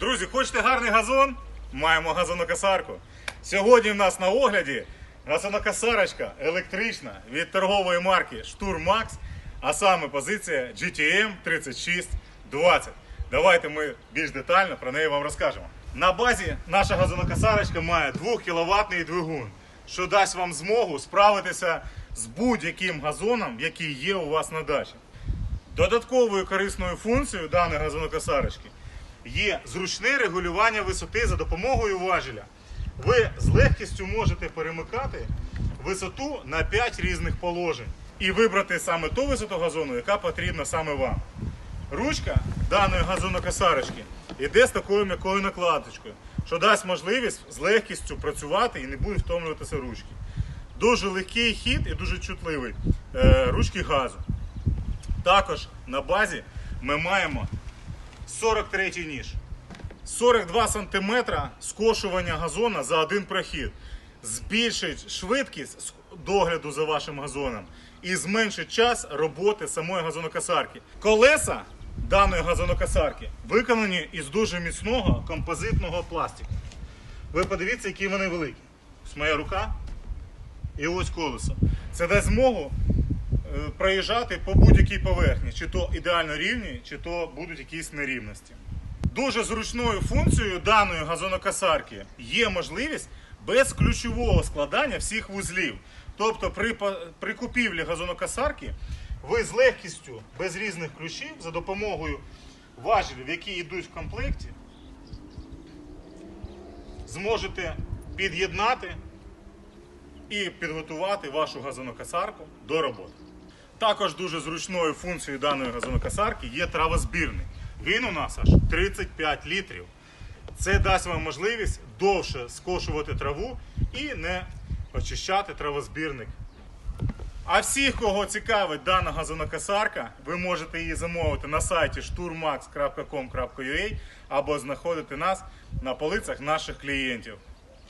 Друзі, хочете гарний газон? Маємо газонокосарку. Сьогодні в нас на огляді газонокосарочка електрична від торгової марки Штурм Макс, а саме позиція GTM 3620. Давайте ми більш детально про неї вам розкажемо. На базі наша газонокосарочка має 2 кВт двигун, що дасть вам змогу справитися з будь-яким газоном, який є у вас на дачі. Додатковою корисною функцією даної газонокосарочки є зручне регулювання висоти за допомогою важеля. Ви з легкістю можете перемикати висоту на 5 різних положень і вибрати саме ту висоту газону, яка потрібна саме вам. Ручка даної газонокосарочки йде з такою м'якою накладочкою, що дасть можливість з легкістю працювати і не будуть втомлюватися ручки. Дуже легкий хід і дуже чутливий е, ручки газу. Також на базі ми маємо 43 ніж. 42 см скошування газона за один прохід. Збільшить швидкість догляду за вашим газоном і зменшить час роботи самої газонокосарки. Колеса даної газонокосарки виконані із дуже міцного композитного пластику. Ви подивіться, які вони великі. Ось моя рука і ось колесо. Це дасть змогу проїжджати по будь-якій поверхні, чи то ідеально рівні, чи то будуть якісь нерівності. Дуже зручною функцією даної газонокосарки є можливість без ключового складання всіх вузлів. Тобто при, при купівлі газонокосарки ви з легкістю без різних ключів за допомогою важелів, які йдуть в комплекті, зможете під'єднати і підготувати вашу газонокосарку до роботи. Також дуже зручною функцією даної газонокосарки є травозбірник. Він у нас аж 35 літрів. Це дасть вам можливість довше скошувати траву і не очищати травозбірник. А всіх, кого цікавить дана газонокосарка, ви можете її замовити на сайті shturmax.com.ua або знаходити нас на полицях наших клієнтів.